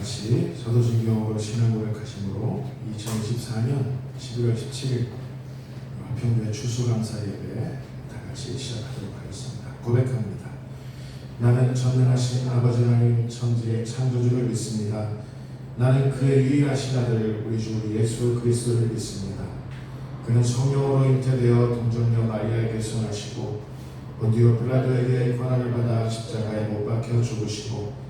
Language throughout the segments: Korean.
같이 저도신경으로 신앙 고백하심으로 2024년 11월 17일 화평교회 추수감사 예배 다 같이 시작하도록 하겠습니다. 고백합니다. 나는 전능하신 아버지 하나님 천지의 창조주를 믿습니다. 나는 그의 유일하신 아들 우리 주 예수 그리스도를 믿습니다. 그는 성령으로 잉태되어 동정녀 마리아에게 선하시고 본디오 빌라도에게 권한을 받아 십자가에 못 박혀 죽으시고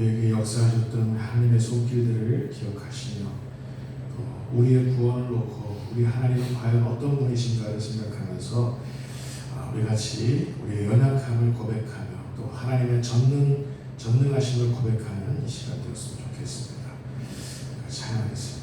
우리에게 역사하셨던 하나님의 손길들을 기억하시며 또 우리의 구원을 놓고 우리 하나님은 과연 어떤 분이신가를 생각하면서 아, 우리 같이 우리의 연약함을 고백하며 또 하나님의 전능 전능하심을 고백하는 이 시간 되었으면 좋겠습니다. 같이 찬양하겠습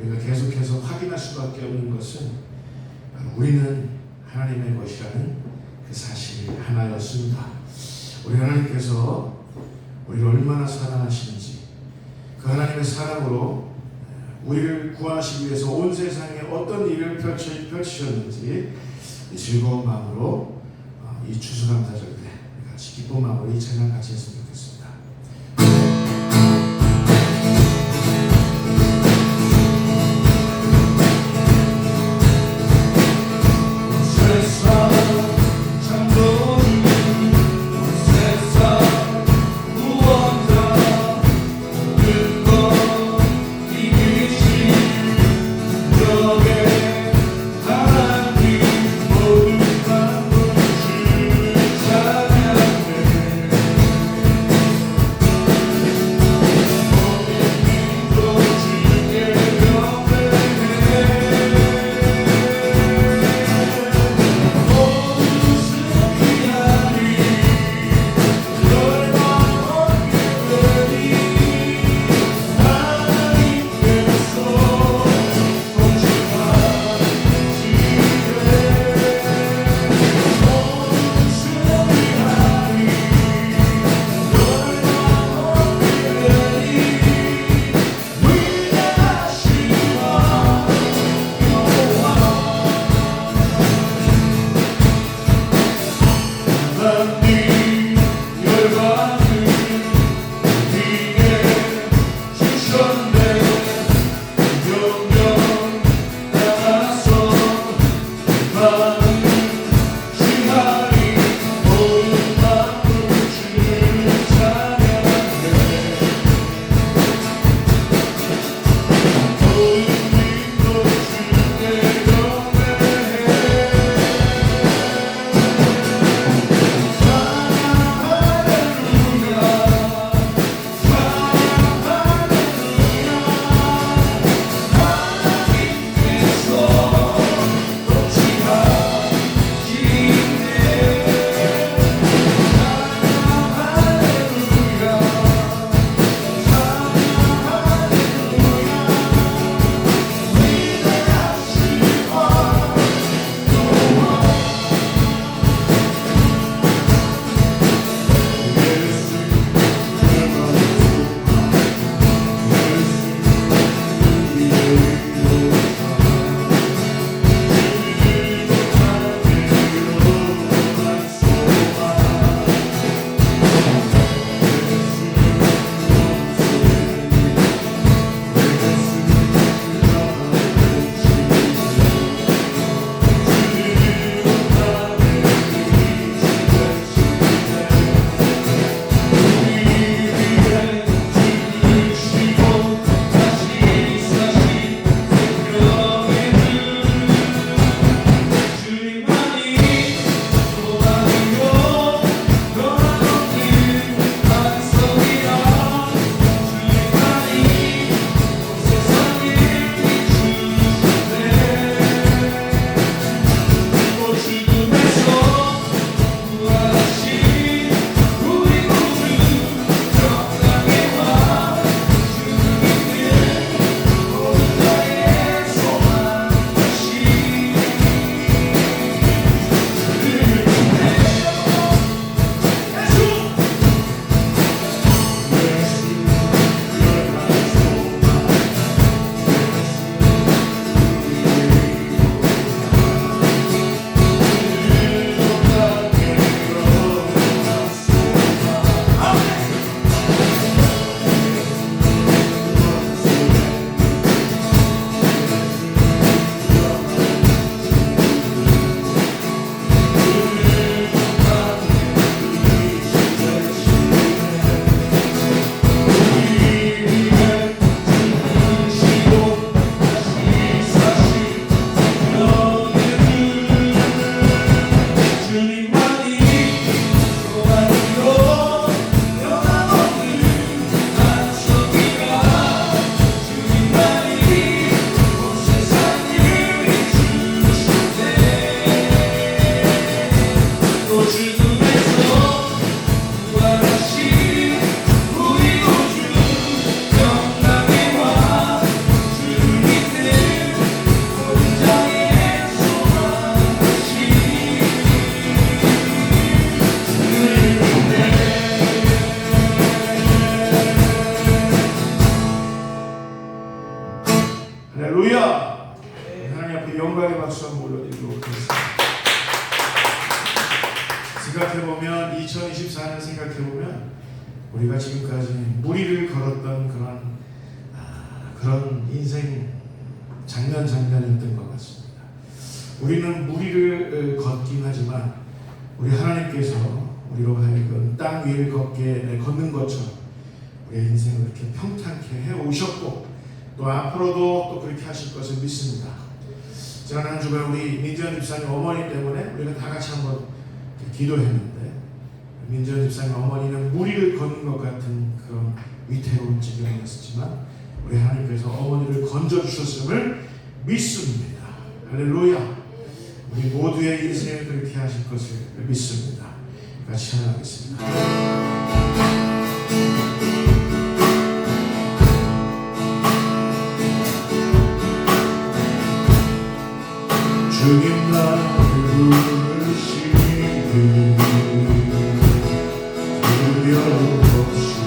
우리가 계속해서 확인할 수밖에 없는 것은 우리는 하나님의 것이라는 그 사실 하나였습니다. 우리 하나님께서 우리를 얼마나 사랑하시는지 그 하나님의 사랑으로 어, 우리를 구하시기 위해서 온 세상에 어떤 일을 펼치, 셨는지 즐거운 마음으로 어, 이 추수감사절 때 같이 기쁜 마음으로 이 찬양 같이 했습니다. 우리가 지금까지 무리를 걸었던 그런 아, 그런 인생 장면 장면이었던 것 같습니다. 우리는 무리를 어, 걷긴 하지만 우리 하나님께서 우리로 하여금 땅 위를 걷게 걷는 것처럼 우리의 인생을 이렇게 평탄케 해 오셨고 또 앞으로도 또 그렇게 하실 것을 믿습니다. 지난 한 주간 우리 민지연 집사님 어머니 때문에 우리가 다 같이 한번 기도했는데 민지연 집사님 어머니는 무리를 걷는 것 같은 그런 위태로운 지경이었지만 우리 하나님께서 어머니를 건져 주셨음을 믿습니다. 할렐루야. 우리 모두의 인생을 그렇게 하실 것을 믿습니다. 같이 찬양하겠습니다. Jesus.